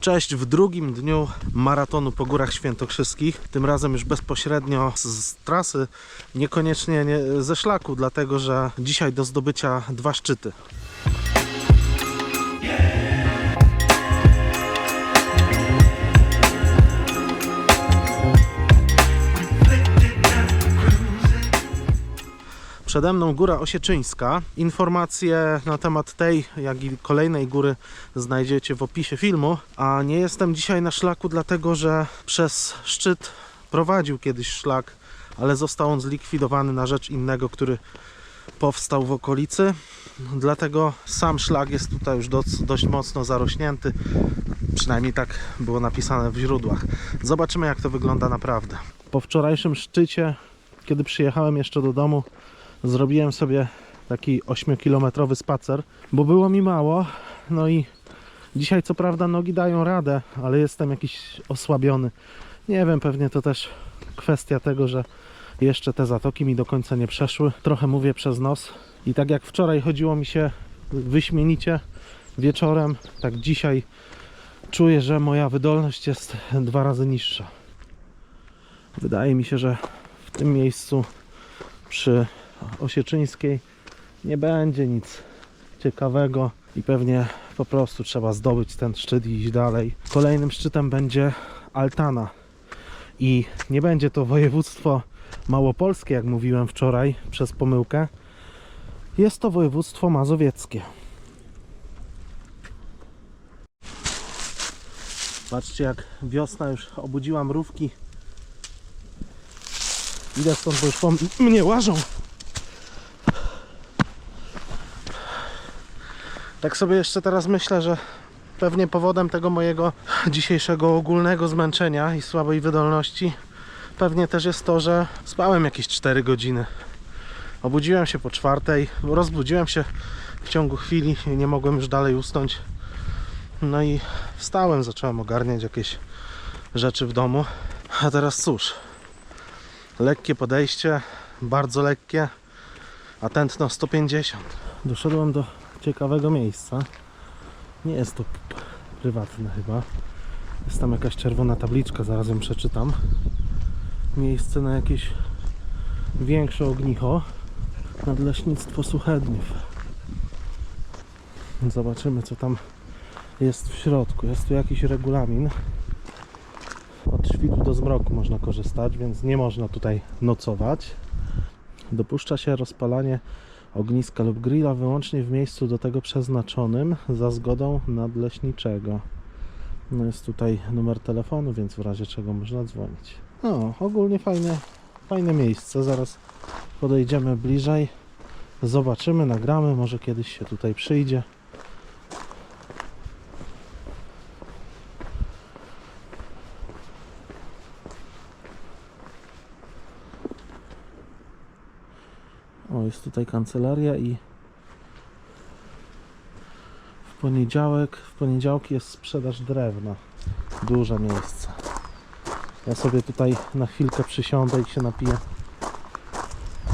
Cześć w drugim dniu maratonu po Górach Świętokrzyskich. Tym razem już bezpośrednio z, z trasy, niekoniecznie nie, ze szlaku, dlatego że dzisiaj do zdobycia dwa szczyty. Przede mną Góra Osieczyńska. Informacje na temat tej, jak i kolejnej góry znajdziecie w opisie filmu. A nie jestem dzisiaj na szlaku, dlatego że przez szczyt prowadził kiedyś szlak, ale został on zlikwidowany na rzecz innego, który powstał w okolicy. Dlatego sam szlak jest tutaj już dość mocno zarośnięty. Przynajmniej tak było napisane w źródłach. Zobaczymy, jak to wygląda naprawdę. Po wczorajszym szczycie, kiedy przyjechałem jeszcze do domu, zrobiłem sobie taki 8-kilometrowy spacer, bo było mi mało. No i dzisiaj co prawda nogi dają radę, ale jestem jakiś osłabiony. Nie wiem, pewnie to też kwestia tego, że jeszcze te zatoki mi do końca nie przeszły. Trochę mówię przez nos. I tak jak wczoraj chodziło mi się wyśmienicie wieczorem, tak dzisiaj czuję, że moja wydolność jest dwa razy niższa. Wydaje mi się, że w tym miejscu przy Osieczyńskiej nie będzie nic ciekawego i pewnie po prostu trzeba zdobyć ten szczyt i iść dalej. Kolejnym szczytem będzie Altana i nie będzie to województwo małopolskie, jak mówiłem wczoraj przez pomyłkę. Jest to województwo mazowieckie. Patrzcie jak wiosna już obudziła mrówki. Idę stąd, bo już po mnie łażą. Tak sobie jeszcze teraz myślę, że pewnie powodem tego mojego dzisiejszego ogólnego zmęczenia i słabej wydolności pewnie też jest to, że spałem jakieś 4 godziny. Obudziłem się po czwartej, rozbudziłem się w ciągu chwili i nie mogłem już dalej usnąć. No i wstałem, zacząłem ogarniać jakieś rzeczy w domu. A teraz cóż, lekkie podejście, bardzo lekkie, a tętno 150. Doszedłem do ciekawego miejsca. Nie jest to prywatne chyba. Jest tam jakaś czerwona tabliczka, zaraz ją przeczytam. Miejsce na jakieś większe ognicho. Nadleśnictwo Suchedniów. Zobaczymy co tam jest w środku. Jest tu jakiś regulamin. Od świtu do zmroku można korzystać, więc nie można tutaj nocować. Dopuszcza się rozpalanie ogniska lub grilla wyłącznie w miejscu do tego przeznaczonym za zgodą nadleśniczego. No jest tutaj numer telefonu, więc w razie czego można dzwonić. No, ogólnie fajne, fajne miejsce. Zaraz podejdziemy bliżej, zobaczymy, nagramy, może kiedyś się tutaj przyjdzie. Jest tutaj kancelaria i w poniedziałek, w poniedziałki jest sprzedaż drewna. Duże miejsce. Ja sobie tutaj na chwilkę przysiądę i się napiję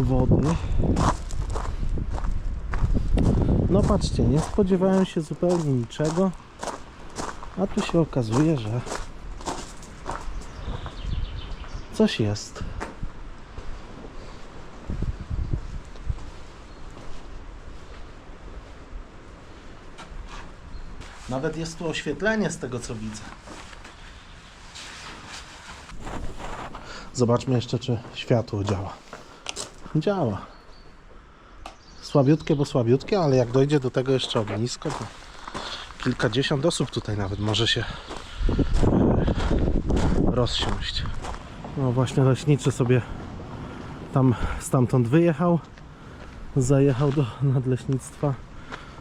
wody. No patrzcie, nie spodziewałem się zupełnie niczego, a tu się okazuje, że coś jest. Nawet jest tu oświetlenie z tego co widzę. Zobaczmy jeszcze, czy światło działa. Działa. Słabiutkie, bo słabiutkie, ale jak dojdzie do tego jeszcze ognisko, to kilkadziesiąt osób tutaj nawet może się e, rozsiąść. No właśnie leśniczy sobie tam stamtąd wyjechał, zajechał do nadleśnictwa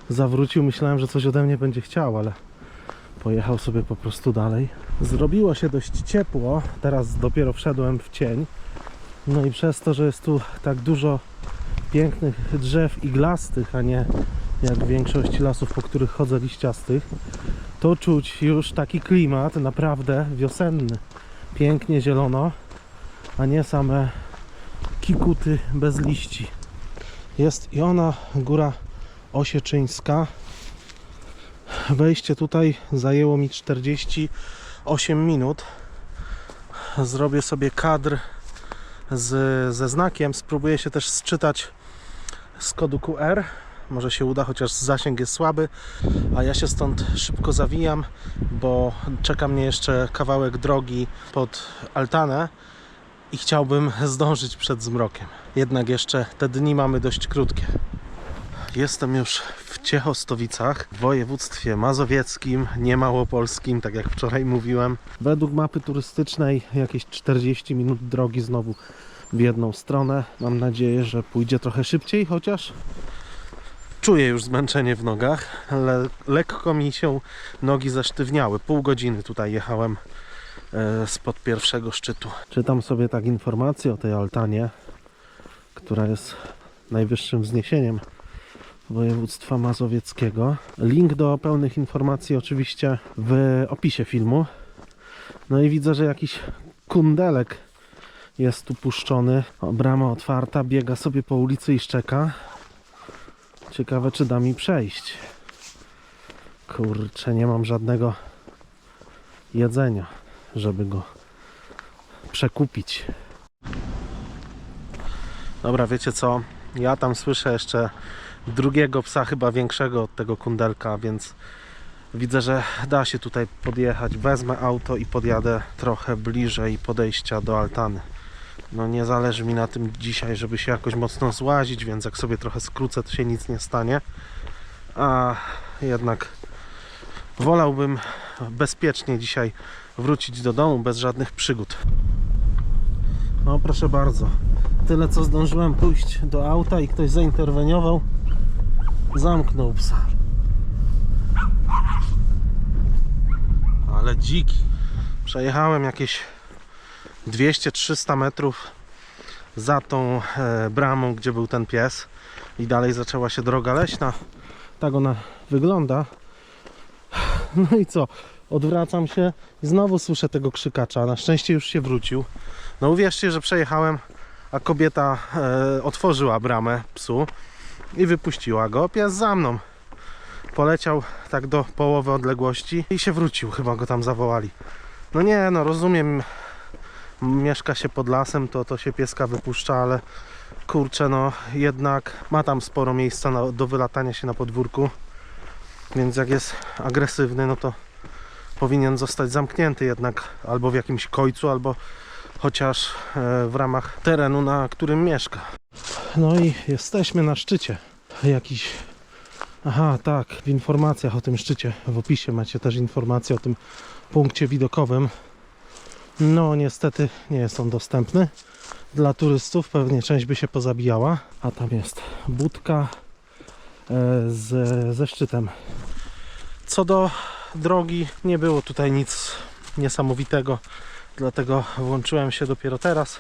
zawrócił. Myślałem, że coś ode mnie będzie chciał, ale pojechał sobie po prostu dalej. Zrobiło się dość ciepło. Teraz dopiero wszedłem w cień. No i przez to, że jest tu tak dużo pięknych drzew iglastych, a nie jak w większości lasów, po których chodzę liściastych, to czuć już taki klimat naprawdę wiosenny. Pięknie zielono, a nie same kikuty bez liści. Jest i ona, góra Osieczyńska. Wejście tutaj zajęło mi 48 minut. Zrobię sobie kadr z, ze znakiem. Spróbuję się też sczytać z kodu QR. Może się uda, chociaż zasięg jest słaby. A ja się stąd szybko zawijam, bo czeka mnie jeszcze kawałek drogi pod Altanę i chciałbym zdążyć przed zmrokiem. Jednak jeszcze te dni mamy dość krótkie. Jestem już w Ciechostowicach, w województwie mazowieckim, nie małopolskim, tak jak wczoraj mówiłem. Według mapy turystycznej jakieś 40 minut drogi znowu w jedną stronę. Mam nadzieję, że pójdzie trochę szybciej, chociaż czuję już zmęczenie w nogach, lekko mi się nogi zasztywniały. Pół godziny tutaj jechałem e, spod pierwszego szczytu. Czytam sobie tak informację o tej altanie, która jest najwyższym wzniesieniem województwa mazowieckiego. Link do pełnych informacji oczywiście w opisie filmu. No i widzę, że jakiś kundelek jest tu puszczony. O, brama otwarta, biega sobie po ulicy i szczeka. Ciekawe, czy da mi przejść. Kurczę, nie mam żadnego jedzenia, żeby go przekupić. Dobra, wiecie co? Ja tam słyszę jeszcze drugiego psa, chyba większego od tego kundelka, więc widzę, że da się tutaj podjechać. Wezmę auto i podjadę trochę bliżej podejścia do altany. No nie zależy mi na tym dzisiaj, żeby się jakoś mocno złazić, więc jak sobie trochę skrócę, to się nic nie stanie. A jednak wolałbym bezpiecznie dzisiaj wrócić do domu bez żadnych przygód. No proszę bardzo. Tyle co zdążyłem pójść do auta i ktoś zainterweniował. Zamknął psa. Ale dziki. Przejechałem jakieś 200-300 metrów za tą e, bramą, gdzie był ten pies i dalej zaczęła się droga leśna. Tak ona wygląda. No i co? Odwracam się i znowu słyszę tego krzykacza. Na szczęście już się wrócił. No uwierzcie, że przejechałem, a kobieta e, otworzyła bramę psu i wypuściła go. Pies za mną. Poleciał tak do połowy odległości i się wrócił. Chyba go tam zawołali. No nie, no rozumiem. Mieszka się pod lasem, to, to się pieska wypuszcza, ale kurczę, no jednak ma tam sporo miejsca na, do wylatania się na podwórku. Więc jak jest agresywny, no to powinien zostać zamknięty jednak albo w jakimś kojcu, albo chociaż e, w ramach terenu, na którym mieszka. No i jesteśmy na szczycie. Jakiś. Aha, tak, w informacjach o tym szczycie, w opisie macie też informacje o tym punkcie widokowym. No, niestety nie jest on dostępny dla turystów. Pewnie część by się pozabijała. A tam jest budka e, z, ze szczytem. Co do drogi, nie było tutaj nic niesamowitego, dlatego włączyłem się dopiero teraz.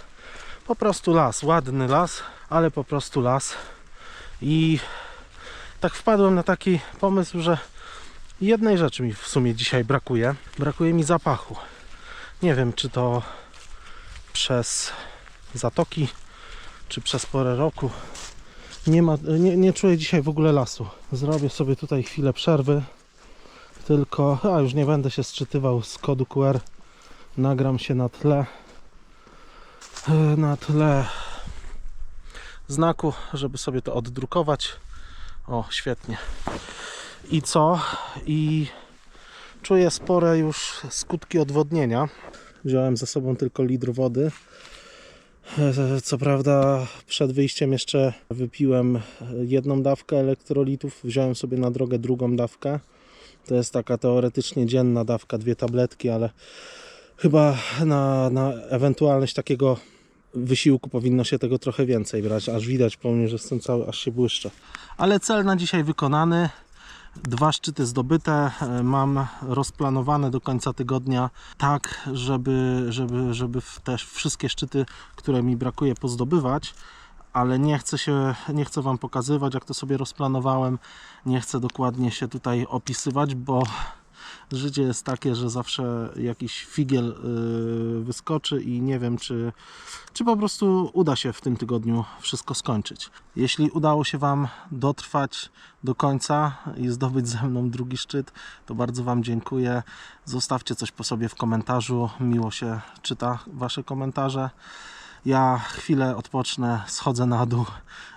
Po prostu las, ładny las, ale po prostu las. I tak wpadłem na taki pomysł, że jednej rzeczy mi w sumie dzisiaj brakuje. Brakuje mi zapachu. Nie wiem, czy to przez zatoki, czy przez porę roku. Nie, ma, nie, nie czuję dzisiaj w ogóle lasu. Zrobię sobie tutaj chwilę przerwy. Tylko, a już nie będę się sczytywał z kodu QR. Nagram się na tle. E, Na tle znaku, żeby sobie to oddrukować. O, świetnie. I co? I czuję spore już skutki odwodnienia. Wziąłem ze sobą tylko litr wody. E, Co prawda, przed wyjściem jeszcze wypiłem jedną dawkę elektrolitów. Wziąłem sobie na drogę drugą dawkę. To jest taka teoretycznie dzienna dawka, dwie tabletki, ale chyba na, na ewentualność takiego wysiłku powinno się tego trochę więcej brać. Aż widać po mnie, że jestem cały, aż się błyszczę. Ale cel na dzisiaj wykonany. Dwa szczyty zdobyte. E, Mam rozplanowane do końca tygodnia tak, żeby, żeby, żeby w te wszystkie szczyty, które mi brakuje, pozdobywać. Ale nie chcę się, nie chcę Wam pokazywać, jak to sobie rozplanowałem. Nie chcę dokładnie się tutaj opisywać, bo Życie jest takie, że zawsze jakiś figiel yy, wyskoczy i nie wiem, czy, czy po prostu uda się w tym tygodniu wszystko skończyć. Jeśli udało się Wam dotrwać do końca i zdobyć ze mną drugi szczyt, to bardzo Wam dziękuję. Zostawcie coś po sobie w komentarzu. Miło się czyta Wasze komentarze. Ja chwilę odpocznę, schodzę na dół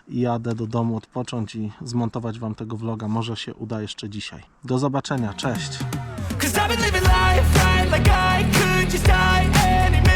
i jadę do domu odpocząć i zmontować Wam tego vloga. Może się uda jeszcze dzisiaj. Do zobaczenia, cześć! Cause I've been living life right like I could just die any minute